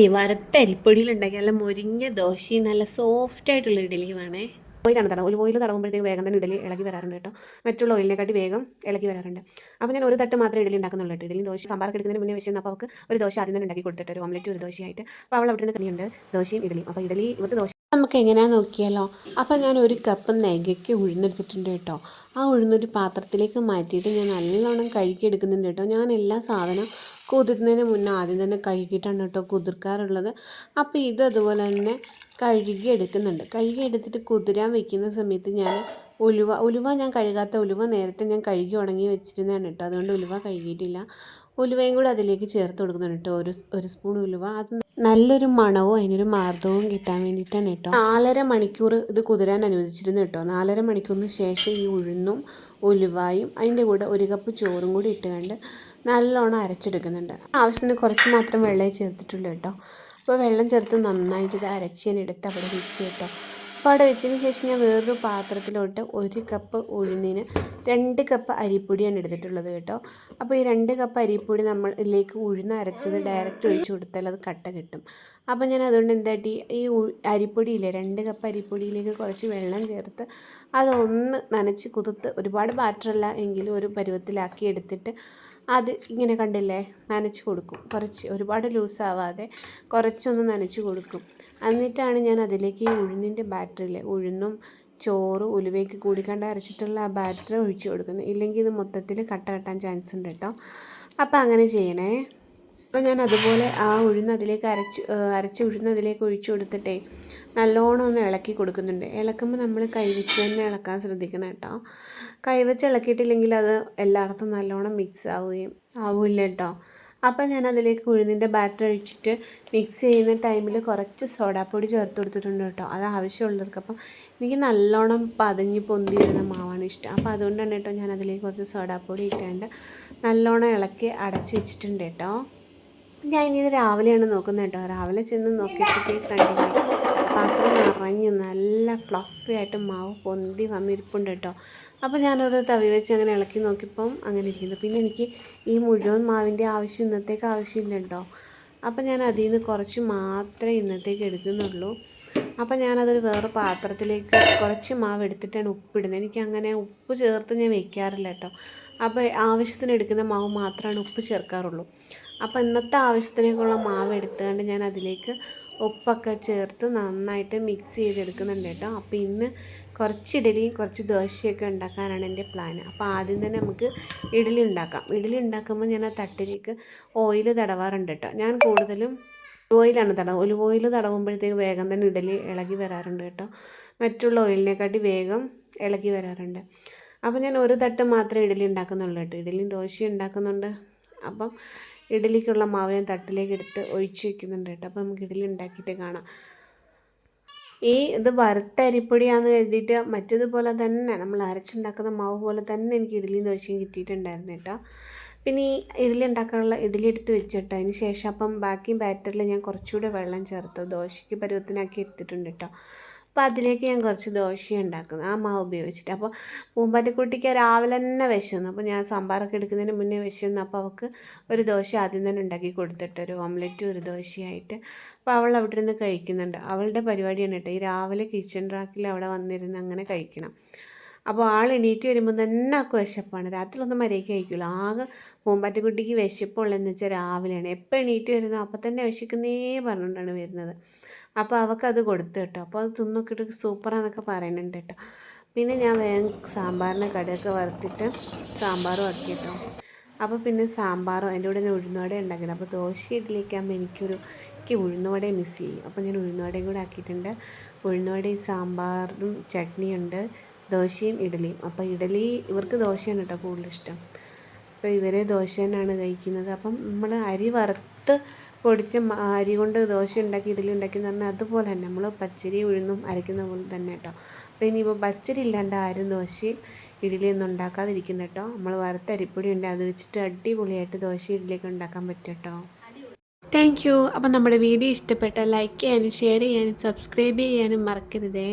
ഈ വറുത്ത അരിപ്പൊടിയിൽ ഉണ്ടാക്കിയ നല്ല മുരിഞ്ഞ ദോശയും നല്ല സോഫ്റ്റ് ആയിട്ടുള്ള ഇഡലിയുമാണേ ഓയിലാണ് തടവും ഒരു ഓയിൽ തടവുമ്പോഴത്തേക്ക് വേഗം തന്നെ ഇഡലി ഇളകി വരാറുണ്ട് കേട്ടോ. മറ്റുള്ള ഓയിലിനെക്കാട്ടി വേഗം ഇളകി വരാറുണ്ട്. അപ്പോൾ ഞാൻ ഒരു തട്ട് മാത്രമേ ഇഡലി ഉണ്ടാക്കുന്നുള്ളൂ കേട്ടോ. ഇഡലി ദോശ സാമ്പാർ എടുക്കുന്നതിന് മുന്നേ വെച്ചാൽ അപ്പോൾ അവൾക്ക് ഒരു ദോശ ആദ്യം തന്നെ ഉണ്ടാക്കി കൊടുത്തിട്ട് ഒരു ഓംലെറ്റ് ഒരു ദോശയായിട്ട്. അപ്പോൾ അവൾ അവിടെ നിന്ന് കണിയുണ്ട് ദോശയും ഇഡലിയും അപ്പോൾ ഇഡലി ഇവർക്ക് ദോശ നമുക്ക് എങ്ങനെയാണെന്ന് നോക്കിയാലോ? അപ്പോൾ ഞാൻ ഒരു കപ്പ് നെഗയ്ക്ക് ഉഴുന്നെടുത്തിട്ടുണ്ട് കേട്ടോ. ആ ഉഴുന്നൊരു പാത്രത്തിലേക്ക് മാറ്റിയിട്ട് ഞാൻ നല്ലോണം കഴുകിയെടുക്കുന്നുണ്ട് കേട്ടോ. ഞാൻ എല്ലാ സാധനം കുതിർന്നതിന് മുന്നേ ആദ്യം തന്നെ കഴുകിയിട്ടാണ് കേട്ടോ കുതിർക്കാറുള്ളത്. അപ്പോൾ ഇത് അതുപോലെ തന്നെ കഴുകി എടുക്കുന്നുണ്ട് കഴുകി എടുത്തിട്ട് കുതിരാൻ വെക്കുന്ന സമയത്ത് ഞാൻ ഉലുവ ഉലുവ ഞാൻ കഴുകാത്ത ഉലുവ നേരത്തെ ഞാൻ കഴുകി ഉണങ്ങി വെച്ചിരുന്നതാണ് കേട്ടോ. അതുകൊണ്ട് ഉലുവ കഴുകിയിട്ടില്ല. ഉലുവയും കൂടി അതിലേക്ക് ചേർത്ത് കൊടുക്കുന്നുണ്ട് കേട്ടോ. ഒരു ഒരു സ്പൂൺ ഉലുവ. അത് നല്ലൊരു മണവും അതിനൊരു മാർദ്ദവും കിട്ടാൻ വേണ്ടിയിട്ടാണ് കേട്ടോ. നാലര മണിക്കൂർ ഇത് കുതിരാൻ അനുവദിച്ചിരുന്നു കേട്ടോ. നാലര മണിക്കൂറിന് ശേഷം ഈ ഉഴുന്നും ഉലുവായും അതിന്റെ കൂടെ ഒരു കപ്പ് ചോറും കൂടി ഇട്ടുകൊണ്ട് നല്ലോണം അരച്ചെടുക്കുന്നുണ്ട്. ആവശ്യത്തിന് കുറച്ച് മാത്രം വെള്ളമേ ചേർത്തിട്ടുള്ളൂ കേട്ടോ. അപ്പോൾ വെള്ളം ചേർത്ത് നന്നായിട്ട് ഇത് അരച്ചതിനെടുത്ത് അവിടെ വെച്ച് കേട്ടോ. അവിടെ വെച്ചതിന് ശേഷം ഞാൻ വേറൊരു പാത്രത്തിലോട്ട് ഒരു കപ്പ് ഉഴുന്നിന് രണ്ട് കപ്പ് അരിപ്പൊടിയാണ് എടുത്തിട്ടുള്ളത് കേട്ടോ. അപ്പോൾ ഈ രണ്ട് കപ്പ് അരിപ്പൊടി നമ്മൾ ഇതിലേക്ക് ഉഴുന്ന് അരച്ചത് ഡയറക്റ്റ് ഒഴിച്ചു കൊടുത്താൽ അത് കട്ട കിട്ടും. അപ്പോൾ ഞാൻ അതുകൊണ്ട് എന്താട്ടി ഈ അരിപ്പൊടിയില്ലേ രണ്ട് കപ്പ് അരിപ്പൊടിയിലേക്ക് കുറച്ച് വെള്ളം ചേർത്ത് അതൊന്ന് നനച്ച് കുതിർത്ത് ഒരുപാട് ബാറ്ററല്ല എങ്കിലും ഒരു പരുവത്തിലാക്കി എടുത്തിട്ട് അത് ഇങ്ങനെ കണ്ടില്ലേ? നനച്ച് കൊടുക്കും. കുറച്ച് ഒരുപാട് ലൂസാവാതെ കുറച്ചൊന്ന് നനച്ച് കൊടുക്കും. എന്നിട്ടാണ് ഞാൻ അതിലേക്ക് ഈ ഉഴുന്നിന്റെ ബാറ്ററിയിൽ ഉഴുന്നും ചോറ് ഉലുവയ്ക്ക് കൂടിക്കണ്ട് അരച്ചിട്ടുള്ള ആ ബാറ്ററി ഒഴിച്ച് കൊടുക്കുന്നത് ഇല്ലെങ്കിൽ ഇത് മൊത്തത്തിൽ കട്ട കെട്ടാൻ ചാൻസ് ഉണ്ട് കേട്ടോ അപ്പോൾ അങ്ങനെ ചെയ്യണേ. അപ്പോൾ ഞാൻ അതുപോലെ ആ ഉഴുന്ന് അതിലേക്ക് അരച്ച് അരച്ച് ഉഴുന്ന് അതിലേക്ക് ഒഴിച്ചു കൊടുത്തിട്ടേ നല്ലോണം ഒന്ന് ഇളക്കി കൊടുക്കുന്നുണ്ട്. ഇളക്കുമ്പോൾ നമ്മൾ കൈവച്ച് തന്നെ ഇളക്കാൻ ശ്രദ്ധിക്കണം കേട്ടോ കൈവച്ച് ഇളക്കിയിട്ടില്ലെങ്കിൽ അത് എല്ലായിടത്തും നല്ലോണം മിക്സ് ആവുകയും ആവില്ല കേട്ടോ അപ്പം ഞാൻ അതിലേക്ക് ഉഴുന്നിന്റെ ബാറ്റർ ഒഴിച്ചിട്ട് മിക്സ് ചെയ്യുന്ന ടൈമിൽ കുറച്ച് സോഡാപ്പൊടി ചേർത്ത് കൊടുത്തിട്ടുണ്ട് കേട്ടോ. അത് ആവശ്യമുള്ളവർക്ക് അപ്പം എനിക്ക് നല്ലോണം പതഞ്ഞ് പൊന്തി വരുന്ന മാവാണ് ഇഷ്ടം. അപ്പോൾ അതുകൊണ്ടാണ് കേട്ടോ ഞാൻ അതിലേക്ക് കുറച്ച് സോഡാപ്പൊടി ഇട്ടാണ്ട് നല്ലോണം ഇളക്കി അടച്ച് വെച്ചിട്ടുണ്ട് കേട്ടോ. ഞാൻ ഇനി ഇത് രാവിലെയാണ് നോക്കുന്നത് കേട്ടോ. രാവിലെ ചെന്ന് നോക്കിയിട്ട് കണ്ടില്ലേ? പാത്രം നിറഞ്ഞ് നല്ല ഫ്ലഫി ആയിട്ട് മാവ് പൊന്തി വന്നിരിപ്പുണ്ട് കേട്ടോ. അപ്പോൾ ഞാനൊരു തവി വെച്ച് അങ്ങനെ ഇളക്കി നോക്കിയപ്പം അങ്ങനെ ഇരിക്കുന്നു. പിന്നെ എനിക്ക് ഈ മുഴുവൻ മാവിന്റെ ആവശ്യം ഇന്നത്തേക്ക് ആവശ്യമില്ല കേട്ടോ. അപ്പം ഞാൻ അതിൽ നിന്ന് കുറച്ച് മാത്രമേ ഇന്നത്തേക്ക് എടുക്കുന്നുള്ളൂ. അപ്പം ഞാനതൊരു വേറെ പാത്രത്തിലേക്ക് കുറച്ച് മാവ് എടുത്തിട്ടാണ് ഉപ്പിടുന്നത്. എനിക്ക് അങ്ങനെ ഉപ്പ് ചേർത്ത് ഞാൻ വെക്കാറില്ല കേട്ടോ. അപ്പോൾ ആവശ്യത്തിന് എടുക്കുന്ന മാവ് മാത്രമാണ് ഉപ്പ് ചേർക്കാറുള്ളൂ. അപ്പോൾ ഇന്നത്തെ ആവശ്യത്തിനേക്കുള്ള മാവ് എടുത്തുകൊണ്ട് ഞാൻ അതിലേക്ക് ഉപ്പൊക്കെ ചേർത്ത് നന്നായിട്ട് മിക്സ് ചെയ്തെടുക്കുന്നുണ്ട് കേട്ടോ. അപ്പോൾ ഇന്ന് കുറച്ച് ഇഡലിയും കുറച്ച് ദോശയൊക്കെ ഉണ്ടാക്കാനാണ് എന്റെ പ്ലാൻ അപ്പോൾ ആദ്യം തന്നെ നമുക്ക് ഇഡലി ഉണ്ടാക്കാം. ഇഡലി ഉണ്ടാക്കുമ്പോൾ ഞാൻ ആ തട്ടിലേക്ക് ഓയിൽ തടവാറുണ്ട് കേട്ടോ. ഞാൻ കൂടുതലും ഓയിലാണ് തടവ് ഒലിവ് ഓയിൽ തടവുമ്പോഴത്തേക്ക് വേഗം തന്നെ ഇഡലി ഇളകി വരാറുണ്ട് കേട്ടോ. മറ്റുള്ള ഓയിലിനെക്കാട്ടി വേഗം ഇളകി വരാറുണ്ട്. അപ്പോൾ ഞാൻ ഒരു തട്ട് മാത്രമേ ഇഡലി ഉണ്ടാക്കുന്നുള്ളൂ കേട്ടോ. ഇഡലിയും ദോശയും ഉണ്ടാക്കുന്നുണ്ട്. അപ്പം ഇഡലിക്കുള്ള മാവ് ഞാൻ തട്ടിലേക്ക് എടുത്ത് ഒഴിച്ച് വെക്കുന്നുണ്ട് കേട്ടോ. അപ്പോൾ നമുക്ക് ഇഡലി ഉണ്ടാക്കിയിട്ട് കാണാം. ഈ ഇത് വറുത്ത അരിപ്പൊടിയാണെന്ന് കരുതിയിട്ട് മറ്റതുപോലെ തന്നെ നമ്മൾ അരച്ചുണ്ടാക്കുന്ന മാവ് പോലെ തന്നെ എനിക്ക് ഇഡലിയും ദോശയും കിട്ടിയിട്ടുണ്ടായിരുന്നു കേട്ടോ. പിന്നെ ഈ ഇഡലി ഉണ്ടാക്കാനുള്ള ഇഡലി എടുത്ത് വെച്ചിട്ട് അതിന് ശേഷം അപ്പം ബാക്കി ബാറ്ററിൽ ഞാൻ കുറച്ചുകൂടെ വെള്ളം ചേർത്ത് ദോശയ്ക്ക് പരുവത്തിനാക്കി എടുത്തിട്ടുണ്ട് കേട്ടോ. അപ്പോൾ അതിലേക്ക് ഞാൻ കുറച്ച് ദോശ ഉണ്ടാക്കുന്നു. ആ മാവ് ഉപയോഗിച്ചിട്ട്. അപ്പോൾ പൂമ്പാറ്റക്കുട്ടിക്ക് രാവിലെ തന്നെ വിശന്നു. അപ്പോൾ ഞാൻ സാമ്പാറൊക്കെ എടുക്കുന്നതിന് മുന്നേ വിശന്നു. അപ്പോൾ അവൾക്ക് ഒരു ദോശ ആദ്യം തന്നെ ഉണ്ടാക്കി കൊടുത്തിട്ട് ഒരു ഓംലെറ്റ് ഒരു ദോശയായിട്ട്. അപ്പോൾ അവൾ അവിടെ നിന്ന് കഴിക്കുന്നുണ്ട്. അവളുടെ പരിപാടിയാണ് കേട്ടോ. ഈ രാവിലെ കിച്ചൺ റാക്കിൽ അവിടെ വന്നിരുന്ന് അങ്ങനെ കഴിക്കണം. അപ്പോൾ ആൾ എണീറ്റ് വരുമ്പോൾ തന്നെ ഒക്കെ വിശപ്പാണ്. രാത്രിയിലൊന്നും മര്യാദയ്ക്ക് കഴിക്കില്ല ആകെ പൂമ്പാറ്റക്കുട്ടിക്ക് വിശപ്പുള്ളതെന്ന് വെച്ചാൽ രാവിലെയാണ്. എപ്പോൾ എണീറ്റ് വരുന്നത് അപ്പോൾ തന്നെ വിശക്കുന്നേ പറഞ്ഞുകൊണ്ടാണ് വരുന്നത്. അപ്പോൾ അവൾക്കത് കൊടുത്തു കേട്ടോ. അപ്പോൾ അത് തിന്നൊക്കെ സൂപ്പറാന്നൊക്കെ പറയുന്നുണ്ട് കേട്ടോ. പിന്നെ ഞാൻ വേഗം സാമ്പാറിന് കടുകൊക്കെ വറുത്തിട്ട് സാമ്പാറും ആക്കി കേട്ടോ അപ്പോൾ പിന്നെ സാമ്പാറും അതിന്റെ കൂടെ ഞാൻ ഉഴുന്നുവട ഉണ്ടാക്കണം. അപ്പോൾ ദോശ ഇഡ്ഡലിക്കാകുമ്പോൾ എനിക്കൊരു എനിക്ക് ഉഴുന്നുവട മിസ് ചെയ്യും. അപ്പോൾ ഞാൻ ഉഴുന്നുവടയും കൂടെ ആക്കിയിട്ടുണ്ട്. ഉഴുന്നുവടയും സാമ്പാറും ചട്നിയുണ്ട്. ദോശയും ഇഡലിയും. അപ്പോൾ ഇഡലി ഇവർക്ക് ദോശയാണ് കേട്ടോ കൂടുതലിഷ്ടം. അപ്പോൾ ഇവരെ ദോശ തന്നെയാണ് കഴിക്കുന്നത്. അപ്പം നമ്മൾ അരി വറുത്ത് പൊടിച്ച് അരി കൊണ്ട് ദോശ ഉണ്ടാക്കി ഇഡലി ഉണ്ടാക്കി എന്ന് പറഞ്ഞാൽ അതുപോലെ തന്നെ നമ്മൾ പച്ചരി ഉഴുന്നും അരയ്ക്കുന്ന പോലെ തന്നെ കേട്ടോ. അപ്പോൾ ഇനിയിപ്പോൾ പച്ചരി ഇല്ലാണ്ട് ആരും ദോശയും ഇഡലിയൊന്നും ഉണ്ടാക്കാതിരിക്കുന്ന കേട്ടോ. നമ്മൾ വറുത്ത അരിപ്പൊടി ഉണ്ട് അത് വെച്ചിട്ട് അടിപൊളിയായിട്ട് ദോശ ഇഡലിയൊക്കെ ഉണ്ടാക്കാൻ പറ്റും കേട്ടോ. താങ്ക് യു അപ്പോൾ നമ്മുടെ വീഡിയോ ഇഷ്ടപ്പെട്ടാൽ ലൈക്ക് ചെയ്യാനും ഷെയർ ചെയ്യാനും സബ്സ്ക്രൈബ് ചെയ്യാനും മറക്കരുതേ.